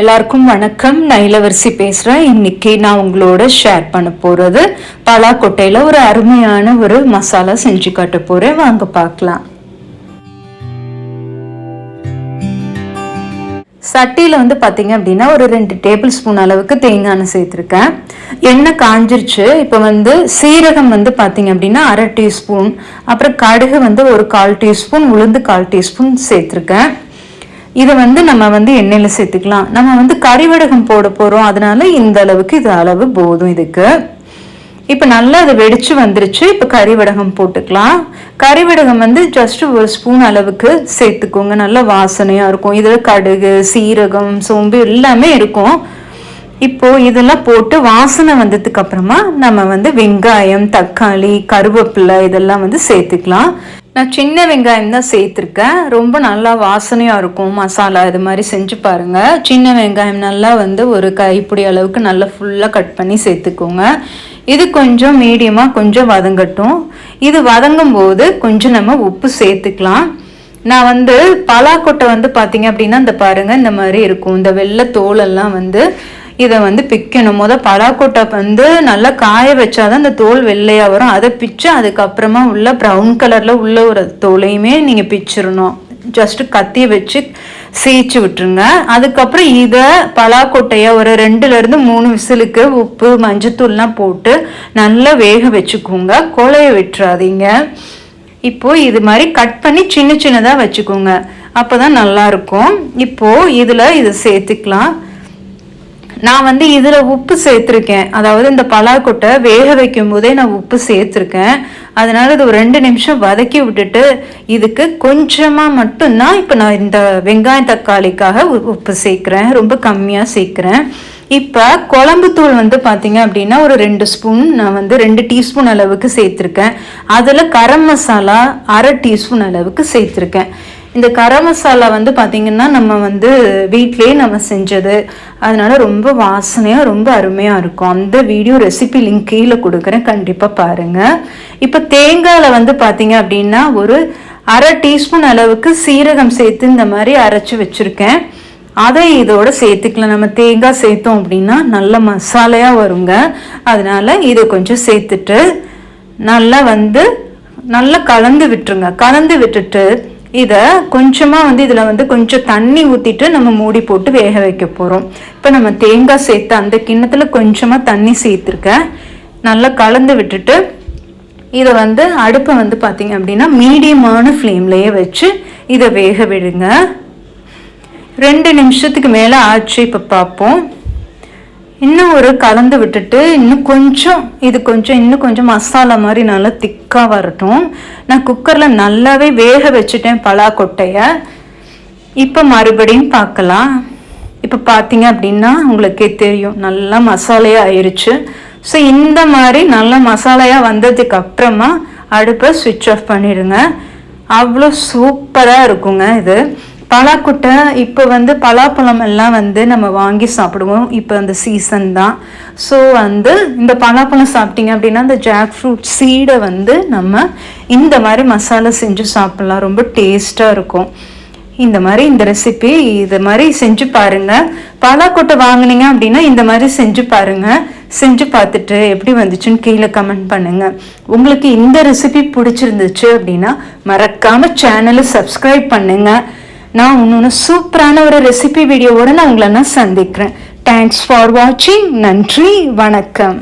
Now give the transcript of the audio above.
எல்லாருக்கும் வணக்கம். நான் இளவரசி பேசுகிறேன் இன்னைக்கு நான் உங்களோட ஷேர் பண்ண போகிறது பலாக்கொட்டையில் ஒரு அருமையான ஒரு மசாலா செஞ்சு காட்ட போகிறேன் வாங்க பார்க்கலாம். சட்டியில் வந்து பார்த்தீங்க அப்படின்னா ஒரு ரெண்டு டேபிள் ஸ்பூன் அளவுக்கு தேங்காய் எண்ணெய் சேர்த்துருக்கேன். எண்ணெய் காஞ்சிருச்சு. இப்போ வந்து சீரகம் வந்து பார்த்தீங்க அப்படின்னா அரை டீஸ்பூன். அப்புறம் கடுகு வந்து ஒரு கால் டீஸ்பூன் உளுந்து கால் டீஸ்பூன் சேர்த்துருக்கேன். இதை வந்து நம்ம வந்து எண்ணெயில் சேர்த்துக்கலாம். நம்ம வந்து கறிவடகம் போட போகிறோம் அதனால இந்த அளவுக்கு இது அளவு போதும் இதுக்கு. இப்போ நல்லா அது வெடிச்சு வந்துருச்சு. இப்போ கறிவடகம் போட்டுக்கலாம். கறிவடகம் வந்து ஜஸ்ட் ஒரு ஸ்பூன் அளவுக்கு சேர்த்துக்கோங்க. நல்லா வாசனையாக இருக்கும். இதில் கடுகு சீரகம் சோம்பு எல்லாமே இருக்கும். இப்போ இதெல்லாம் போட்டு வாசனை வந்ததுக்கு அப்புறமா நம்ம வந்து வெங்காயம் தக்காளி கருவேப்பிலை இதெல்லாம் வந்து சேர்த்துக்கலாம். நான் சின்ன வெங்காயம் தான் சேர்த்துருக்கேன். ரொம்ப நல்லா வாசனையாக இருக்கும். மசாலா இது மாதிரி செஞ்சு பாருங்கள் சின்ன வெங்காயம் நல்லா வந்து ஒரு கைப்பிடி அளவுக்கு நல்லா ஃபுல்லாக கட் பண்ணி சேர்த்துக்கோங்க. இது கொஞ்சம் மீடியமாக கொஞ்சம் வதங்கட்டும். இது வதங்கும் போது கொஞ்சம் நம்ம உப்பு சேர்த்துக்கலாம். நான் வந்து பலாக்கொட்டை வந்து பார்த்தீங்க அப்படின்னா இந்த பாருங்கள் இந்த மாதிரி இருக்கும். இந்த வெள்ளை தோலெல்லாம் வந்து இதை வந்து பிக்கணும். முத பலாக்கொட்டை வந்து நல்லா காய வச்சாதான் அந்த தோல் வெள்ளையாக வரும். அதை பிச்சு அதுக்கப்புறமா உள்ள ப்ரௌன் கலரில் உள்ள ஒரு தோலையுமே நீங்கள் பிச்சிடணும் ஜஸ்ட்டு கத்தி வச்சு சீச்சு விட்டுருங்க. அதுக்கப்புறம் இதை பலாக்கொட்டையை ஒரு ரெண்டுலேருந்து மூணு விசிலுக்கு உப்பு மஞ்சத்தூள்லாம் போட்டு நல்லா வேக வச்சுக்கோங்க. கொலைய விட்டுறாதீங்க. இப்போது இது மாதிரி கட் பண்ணி சின்ன சின்னதாக வச்சுக்கோங்க. அப்போ தான் நல்லாயிருக்கும் இப்போது இதில் இதை சேர்த்துக்கலாம். நான் வந்து இதில் உப்பு சேர்த்துருக்கேன். அதாவது இந்த பலாக்கொட்டை வேக வைக்கும் போதே நான் உப்பு சேர்த்துருக்கேன். அதனால் இது ஒரு ரெண்டு நிமிஷம் வதக்கி விட்டுட்டு இதுக்கு கொஞ்சமாக மட்டும்தான் இப்போ நான் இந்த வெங்காய தக்காளிக்காக உப்பு சேர்க்குறேன். ரொம்ப கம்மியாக சேர்க்குறேன். இப்போ குழம்பு தூள் வந்து பார்த்தீங்க அப்படின்னா ஒரு ரெண்டு ஸ்பூன் நான் வந்து ரெண்டு டீஸ்பூன் அளவுக்கு சேர்த்துருக்கேன். அதில் கரம் மசாலா அரை டீஸ்பூன் அளவுக்கு சேர்த்துருக்கேன். இந்த கரம் மசாலா வந்து பார்த்திங்கன்னா நம்ம வந்து வீட்லேயே நம்ம செஞ்சது. அதனால் ரொம்ப வாசனையாக ரொம்ப அருமையாக இருக்கும். அந்த வீடியோ ரெசிபி லிங்க் கீழே கொடுக்குறேன். கண்டிப்பாக பாருங்கள் இப்போ தேங்காயில் வந்து பார்த்திங்க அப்படின்னா ஒரு அரை டீஸ்பூன் அளவுக்கு சீரகம் சேர்த்து இந்த மாதிரி அரைச்சி வச்சுருக்கேன். அதை இதோட சேர்த்துக்கலாம். நம்ம தேங்காய் சேர்த்தோம் அப்படின்னா நல்ல மசாலையாக வருங்க. அதனால் இதை கொஞ்சம் சேர்த்துட்டு நல்லா வந்து நல்லா கலந்து விட்டுருங்க. கலந்து விட்டுட்டு இதை கொஞ்சமாக வந்து இதில் வந்து கொஞ்சம் தண்ணி ஊற்றிட்டு நம்ம மூடி போட்டு வேக வைக்க போகிறோம் இப்போ நம்ம தேங்காய் சேர்த்து அந்த கிண்ணத்தில் கொஞ்சமாக தண்ணி சேர்த்துருக்கேன் நல்லா கலந்து விட்டுட்டு இதை வந்து அடுப்பை வந்து பார்த்திங்க அப்படின்னா மீடியமான ஃப்ளேம்லேயே வச்சு இதை வேக விடுங்க. ரெண்டு நிமிஷத்துக்கு மேலே ஆச்சு இப்போ பார்ப்போம் இன்னும் ஒரு கலந்து விட்டுட்டு இன்னும் கொஞ்சம் இது கொஞ்சம் இன்னும் கொஞ்சம் மசாலா மாதிரி நல்லா திக்காக வரட்டும். நான் குக்கரில் நல்லாவே வேக வச்சுட்டேன் பலாக்கொட்டையை. இப்போ மறுபடியும் பார்க்கலாம் இப்போ பார்த்தீங்க அப்படின்னா உங்களுக்கே தெரியும் நல்லா மசாலையாக ஆயிடுச்சு ஸோ இந்த மாதிரி நல்லா மசாலையாக வந்ததுக்கு அப்புறமா அடுப்பை சுவிட்ச் ஆஃப் பண்ணிடுங்க. அவ்வளோ சூப்பராக இருக்குங்க இது. பலாக்கொட்டை இப்போ வந்து பலாப்பழம் எல்லாம் வந்து நம்ம வாங்கி சாப்பிடுவோம். இப்போ அந்த சீசன் தான். ஸோ வந்து இந்த பலாப்பழம் சாப்பிட்டீங்க அப்படின்னா அந்த ஜாக் ஃப்ரூட் சீடை வந்து நம்ம இந்த மாதிரி மசாலா செஞ்சு சாப்பிட்லாம். ரொம்ப டேஸ்ட்டாக இருக்கும். இந்த மாதிரி இந்த ரெசிபி இது மாதிரி செஞ்சு பாருங்கள் பலாக்கொட்டை வாங்கினீங்க அப்படின்னா இந்த மாதிரி செஞ்சு பாருங்கள் செஞ்சு பார்த்துட்டு எப்படி வந்துச்சுன்னு கீழே கமெண்ட் பண்ணுங்கள் உங்களுக்கு இந்த ரெசிபி பிடிச்சிருந்துச்சு அப்படின்னா மறக்காமல் சேனலை சப்ஸ்கிரைப் பண்ணுங்கள் நான் இன்னொன்று சூப்பரான ஒரு ரெசிபி வீடியோவோடு நான் உங்களை நான் சந்திக்கிறேன். தேங்க்ஸ் ஃபார் வாட்சிங் நன்றி. வணக்கம்.